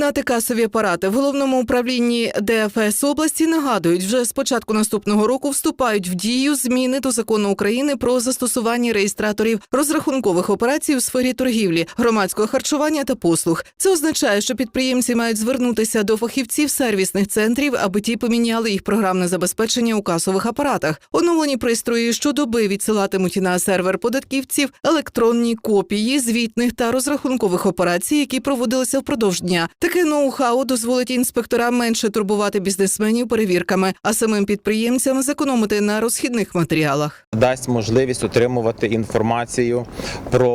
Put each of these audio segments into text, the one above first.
Об'єднати касові апарати в головному управлінні ДФС області нагадують, вже з початку наступного року вступають в дію зміни до закону України про застосування реєстраторів розрахункових операцій у сфері торгівлі, громадського харчування та послуг. Це означає, що підприємці мають звернутися до фахівців сервісних центрів, аби ті поміняли їх програмне забезпечення у касових апаратах. Оновлені пристрої щодоби відсилатимуть на сервер податківців електронні копії звітних та розрахункових операцій, які проводилися впродовж дня. Таке ноу-хау дозволить інспекторам менше турбувати бізнесменів перевірками, а самим підприємцям зекономити на розхідних матеріалах. дасть можливість отримувати інформацію про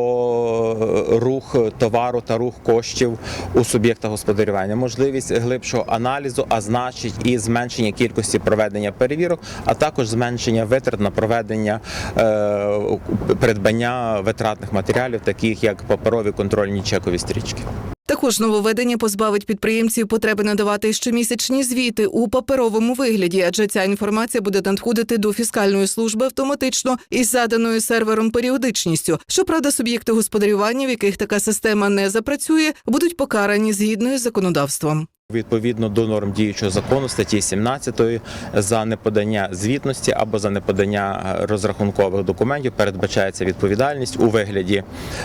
рух товару та рух коштів у суб'єкта господарювання, можливість глибшого аналізу, а значить і зменшення кількості проведення перевірок, а також зменшення витрат на проведення е, придбання витратних матеріалів, таких як паперові контрольні чекові стрічки. Також нововведення позбавить підприємців потреби надавати щомісячні звіти у паперовому вигляді, адже ця інформація буде надходити до фіскальної служби автоматично із заданою сервером періодичністю. Щоправда, суб'єкти господарювання, в яких така система не запрацює, будуть покарані згідно із законодавством. Відповідно до норм діючого закону статті 17 за неподання звітності або за неподання розрахункових документів передбачається відповідальність у вигляді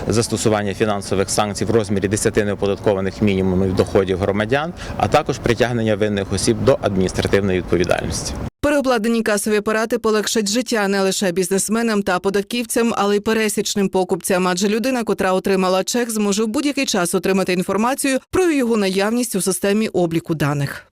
застосування фінансових санкцій в розмірі 10 неоподаткованих мінімумів доходів громадян, а також притягнення винних осіб до адміністративної відповідальності. Переобладнані касові апарати полегшать життя не лише бізнесменам та податківцям, але й пересічним покупцям. Адже людина, котра отримала чек, зможе в будь-який час отримати інформацію про його наявність у системі обліку даних.